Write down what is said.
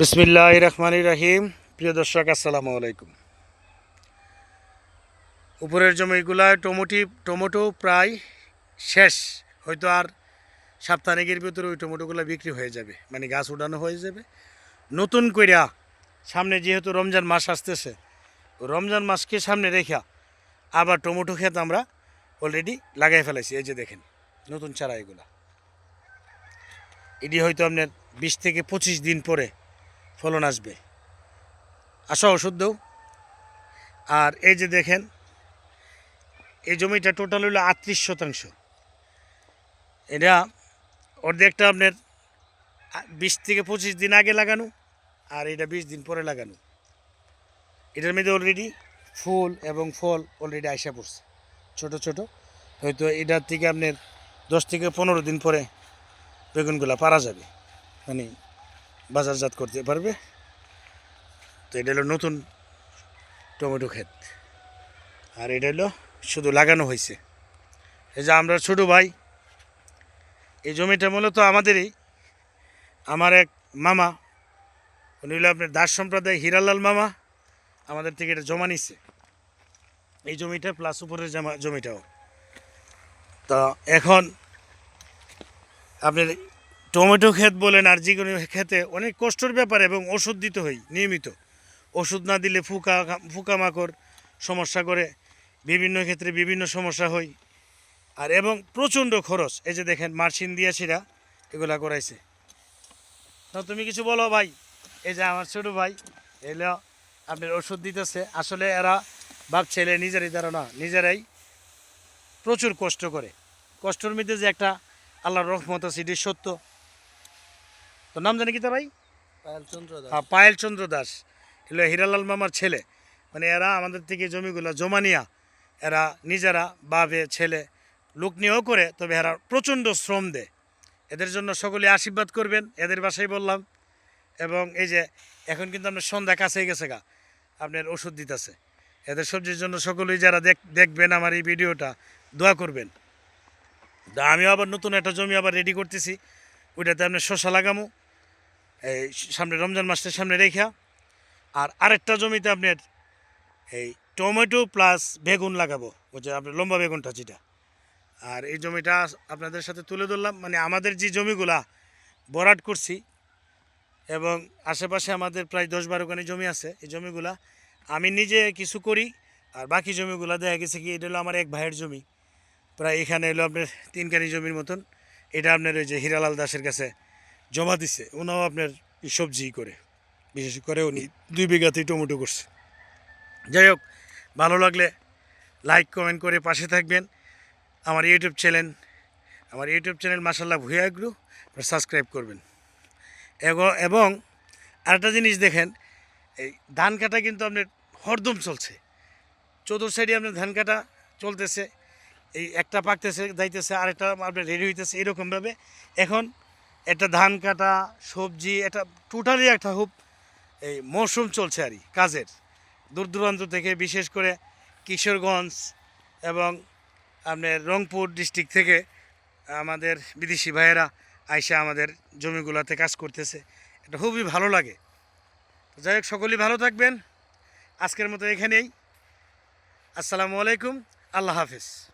বিসমিল্লাহ রহমান রাহিম। প্রিয় দর্শক, আসসালামু আলাইকুম। উপরের জমিগুলায় টমেটি, টমেটো প্রায় শেষ। হয়তো আর সাপ্তাহিকের ভিতরে ওই টমেটোগুলো বিক্রি হয়ে যাবে মানে গাছ উঠানো হয়ে যাবে। নতুন কইরা সামনে যেহেতু রমজান মাস আসতেছে, রমজান মাসকে সামনে রেখা আবার টমেটো ক্ষেত আমরা অলরেডি লাগাই ফেলেছি এই যে দেখেন, নতুন চারা এগুলা। এটি হয়তো আপনার বিশ থেকে পঁচিশ দিন পরে ফলন আসবে। আসা ওষুধ দেও। আর এই যে দেখেন, এই জমিটা টোটাল হলো আটত্রিশ শতাংশ। এটা অর্ধেকটা আপনার বিশ থেকে পঁচিশ দিন আগে লাগানো, আর এটা বিশ দিন পরে লাগানো। এটার মধ্যে অলরেডি ফুল এবং ফল অলরেডি আইসা পড়ছে, ছোট ছোট। হয়তো এটার থেকে আপনার দশ থেকে পনেরো দিন পরে বেগুনগুলা পারা যাবে। মানে বাজারজাত করতে পারবে। তো এটা হলো নতুন টমেটো ক্ষেত। আর এটা হলো শুধু লাগানো হয়েছে। এই যে আমরা ছোটো ভাই, এই জমিটা মূলত আমাদেরই। আমার এক মামা, উনি হলো আপনার দাস সম্প্রদায় হিরালাল মামা, আমাদের থেকে এটা জমা নিচ্ছে এই জমিটা প্লাস উপরের জামা জমিটাও। তো এখন আপনার টমেটো ক্ষেত বলেন আর যে কোনো ক্ষেতে অনেক কষ্টর ব্যাপার এবং ওষুধ দিতে হয়, নিয়মিত। ওষুধ না দিলে ফুকা পোকামাকড় সমস্যা করে। বিভিন্ন ক্ষেত্রে বিভিন্ন সমস্যা হয়। আর এবং প্রচণ্ড খরচ, এই যে দেখেন মার্শিন দিয়াছিরা এগুলা করাইছে। তো তুমি কিছু বলো ভাই, এই যে আমার ছোটো ভাই এলো আপনার ওষুধ দিতেছে। আসলে এরা বাপ ছেলে নিজেরই না নিজেরাই প্রচুর কষ্ট করে। কষ্টর মধ্যে যে একটা আল্লাহর রহমত আছে এটি সত্য। তো নাম জানি কি ভাই? হ্যাঁ পায়েল চন্দ্র দাস। এগুলো হিরালাল মামার ছেলে। মানে এরা আমাদের থেকে জমিগুলো জমা নিয়া এরা নিজেরা বাবে ছেলে লোক নিয়েও করে তবে এরা প্রচণ্ড শ্রম দেয়। এদের জন্য সকলে আশীর্বাদ করবেন এদের বাসায় বললাম। এবং এই যে এখন কিন্তু আপনার সন্ধ্যা কাছেই গেছে গা আপনার ওষুধ দিতেছে। এদের সবজির জন্য সকলেই যারা দেখ দেখবেন আমার এই ভিডিওটা দোয়া করবেন। আমিও আবার নতুন একটা জমি আবার রেডি করতেছি। ওইটাতে আপনার শশা লাগামো। এই সামনে রমজান মাসের সামনে রেখা। আর আরেকটা জমিতে আপনার এই টমেটো প্লাস বেগুন লাগাবো। ওই যে আপনার লম্বা বেগুনটা যেটা। আর এই জমিটা আপনাদের সাথে তুলে ধরলাম। মানে আমাদের যে জমিগুলা বরাট করছি এবং আশেপাশে আমাদের প্রায় দশ বারো খানি জমি আছে এই জমিগুলা। আমি নিজে কিছু করি আর বাকি জমিগুলা দেখা গেছে কি এটা হলো আমার এক ভাইয়ের জমি। প্রায় এখানে এলো আপনার তিনখানি জমির মতন। এটা আপনার ওই যে হিরালাল দাসের কাছে জমা দিছে ওনাও আপনার সবজি করে। বিশেষ করে উনি দুই বিঘাতেই টমেটো করছে। যাই হোক, ভালো লাগলে লাইক কমেন্ট করে পাশে থাকবেন। আমার ইউটিউব চ্যানেল আমার ইউটিউব চ্যানেল মাসাল্লাহ ভুয়া এগ্রু সাবস্ক্রাইব করবেন। এবং আরেকটা জিনিস দেখেন, এই ধান কাটা কিন্তু আপনার হরদম চলছে। চতুর সাইডে আপনার ধান কাটা চলতেছে, এই একটা পাকতেছে, যাইতেছে, আরেকটা আপনার রেডি হইতেছে, এরকমভাবে। এখন একটা ধান কাটা, সবজি, এটা টোটালি একটা খুব এই মৌসুম চলছে আর কাজের। দূর দূরান্ত থেকে বিশেষ করে কিশোরগঞ্জ এবং আপনার রংপুর ডিস্ট্রিক্ট থেকে আমাদের বিদেশি ভাইয়েরা আইসা আমাদের জমিগুলোতে কাজ করতেছে। এটা খুবই ভালো লাগে। যাই হোক, সকলেই ভালো থাকবেন। আজকের মতো এখানেই। আসসালামু আলাইকুম। আল্লাহ হাফিজ।